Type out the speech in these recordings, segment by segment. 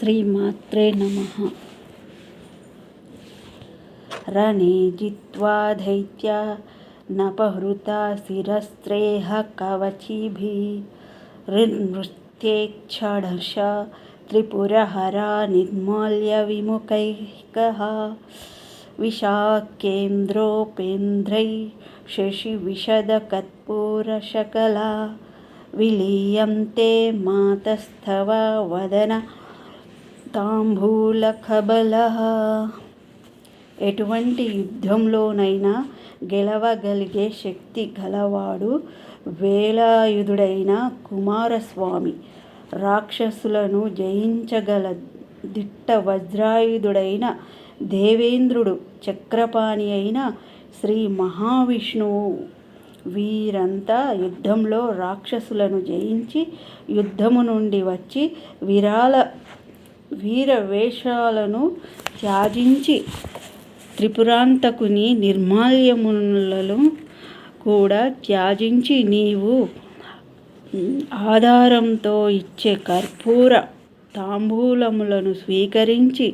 श्रीमात्रे नमः। रणे जित्वा धैत्या नपहृता शिरस्त्रेह कवचिभिः हृन्मृत्ये क्षणश त्रिपुरहरा निर्माल्य विशाकेन्द्रोपेन्द्रै शशिविशदकत्पूरशकला विलीयं ते मातस्थवा वदन తాంబూలకబల ఎటువంటి యుద్ధంలోనైనా గెలవగలిగే శక్తి గలవాడు వేలాయుధుడైన కుమారస్వామి. రాక్షసులను జయించగల దిట్ట వజ్రాయుధుడైన దేవేంద్రుడు చక్రపాణి అయిన శ్రీ మహావిష్ణువు. వీరంతా యుద్ధంలో రాక్షసులను జయించి యుద్ధము నుండి వచ్చి విరాల వీర వేషాలను త్యాజించి త్రిపురాంతకుని నిర్మాల్యములను కూడా త్యాజించి నీవు ఆధారంతో ఇచ్చే కర్పూర తాంబూలములను స్వీకరించి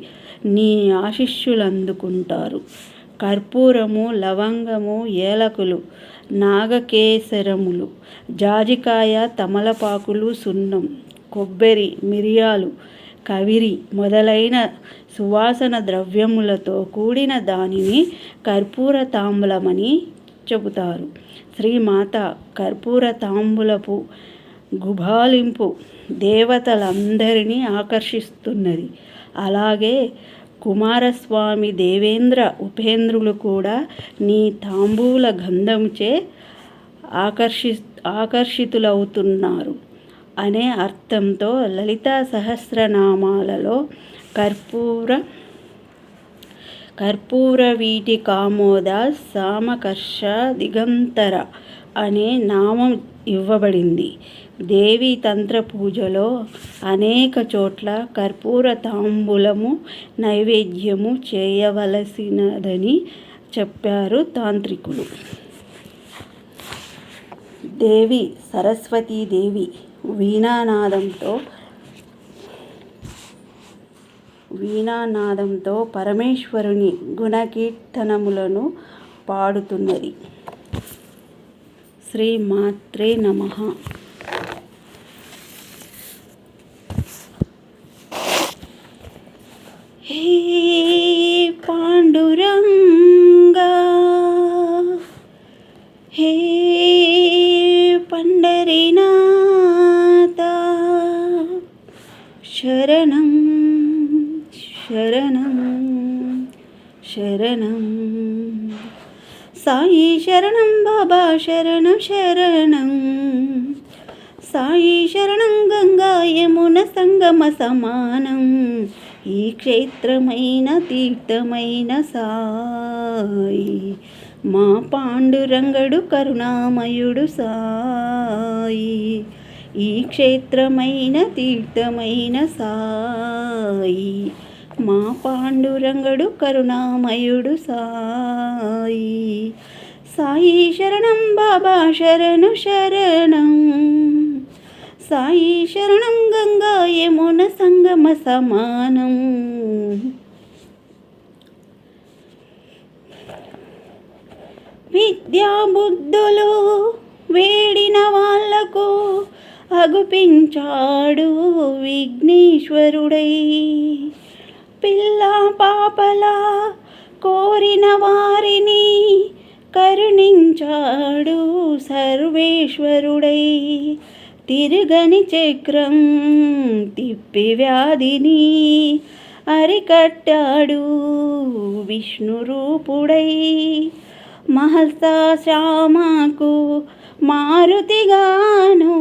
నీ ఆశీస్సులు అందుకుంటారు కర్పూరము లవంగము ఏలకులు నాగకేసరములు జాజికాయ తమలపాకులు సున్నం కొబ్బరి మిరియాలు కవిరి మొదలైన సువాసన ద్రవ్యములతో కూడిన దానిని కర్పూర తాంబూలమని చెబుతారు. శ్రీమాత కర్పూర తాంబూలపు గుబాలింపు దేవతలందరినీ ఆకర్షిస్తున్నది. అలాగే కుమారస్వామి దేవేంద్ర ఉపేంద్రులు కూడా నీ తాంబూల గంధంచే ఆకర్షి ఆకర్షితులవుతున్నారు. అనే అర్థంతో లలిత సహస్రనామాలలో కర్పూర కర్పూర వీటి కామోద సామకర్ష దిగంతర అనే నామం ఇవ్వబడింది. దేవి తంత్ర పూజలో అనేక చోట్ల కర్పూర తాంబూలము నైవేద్యము చేయవలసినదని చెప్పారు తాంత్రికులు. దేవి సరస్వతీదేవి వీణానాదంతో వీణానాదంతో పరమేశ్వరుని గుణకీర్తనములను పాడుతున్నది. శ్రీ మాత్రే నమ. శరణం సాయి శరణం బాబా శరణం శరణం సాయి శరణం గంగా యమున సంగమ సమానం ఈ క్షేత్రమైన తీర్థమైన సాయి మా పాండురంగడు కరుణామయుడు సాయి ఈ క్షేత్రమైన తీర్థమైన సాయి మా పాండురంగడు కరుణామయుడు సాయి. సాయి శరణం బాబా శరణు శరణం. సాయి శరణం గంగా యమున సంగమ సమానం. విద్యాబుద్ధులు వేడిన వాళ్ళకు అగుపించాడు విఘ్నేశ్వరుడై. పిల్ల పాపలా కోరిన వారిని కరుణించాడు సర్వేశ్వరుడై. తిరుగని చక్రం తిప్పి వ్యాధిని అరికట్టాడు విష్ణు రూపుడై మహల్సా శ్యామకు మారుతిగాను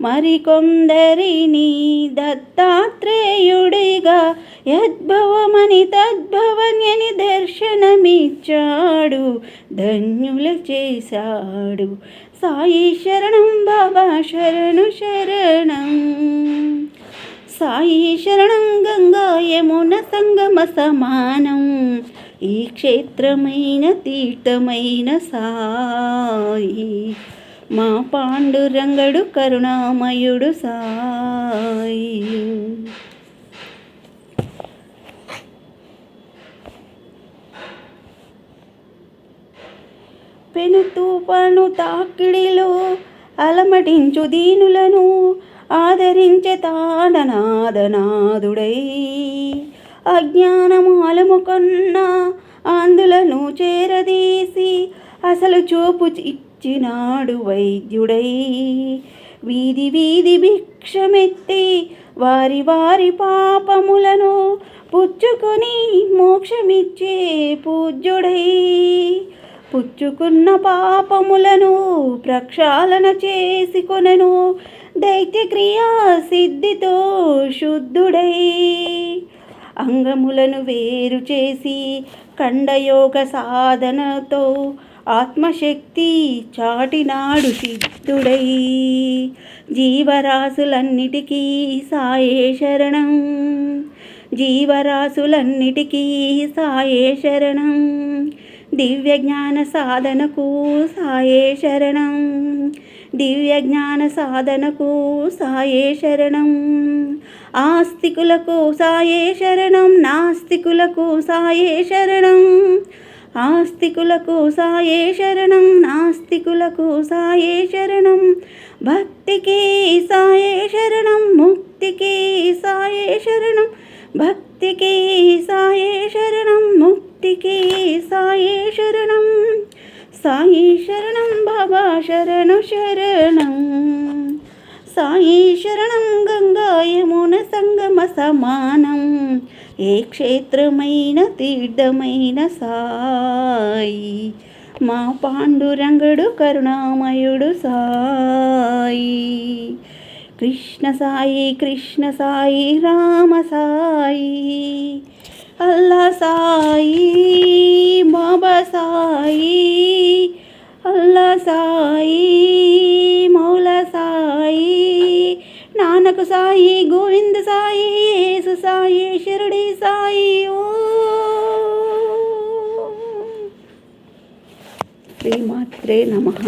మరికొందరిని దత్తాత్రేయుడిగా యద్భవమని తద్భవన్యని దర్శనమిచ్చాడు ధన్యుల చేశాడు. సాయి శరణం బాబా శరణు శరణం. సాయి శరణం గంగా యమున సంగమ సమానం. ఈ క్షేత్రమైన తీర్థమైన సాయి మా పాండురంగడు కరుణామయుడు సాయి. పెను తూపను తాకిడిలో అలమటించు దీనులను ఆదరించే తాననాదనాదుడై అజ్ఞానము అలముకున్న అందులను చేరదీసి అసలు చూపు వచ్చినాడు వైద్యుడై. వీధి వీధి భిక్షమెత్తి వారి వారి పాపములను పుచ్చుకొని మోక్షమిచ్చే పూజ్యుడై. పుచ్చుకున్న పాపములను ప్రక్షాళన చేసుకొనను దైత్యక్రియా సిద్ధితో శుద్ధుడై. అంగములను వేరు చేసి ఖండయోగ సాధనతో ఆత్మశక్తి చాటినాడు సిద్ధుడై. జీవరాశులన్నిటికీ సాయే శరణం. జీవరాశులన్నిటికీ సాయే శరణం. దివ్య జ్ఞాన సాధనకు సాయే శరణం. దివ్య జ్ఞాన సాధనకు సాయే శరణం. ఆస్తికులకు సాయే శరణం. నాస్తికులకు సాయే శరణం. ఆస్తికులకు సాయే శరణం నాస్తికులకు సాయే శరణం. భక్తికి సాయే శరణం ముక్తికి సాయే శరణం. భక్తికి సాయే శరణం ముక్తికి సాయే శరణం. సాయి శరణం బాబా శరణు శరణం. సాయి శరణం గంగా యమున సంగమ సమానం. ఏ క్షేత్రమైన తీర్థమైన సాయి? మా పాండురంగుడు కరుణామయుడు సాయి. కృష్ణ సాయి కృష్ణ సాయి రామ సాయి. అల్లా సాయి బాబా సాయి. అల్లా సాయి మౌల సాయి. నానక సాయి గోవింద సాయి. యేసు సాయి షిరడి సాయి ఓ శ్రీమాత్రే నమః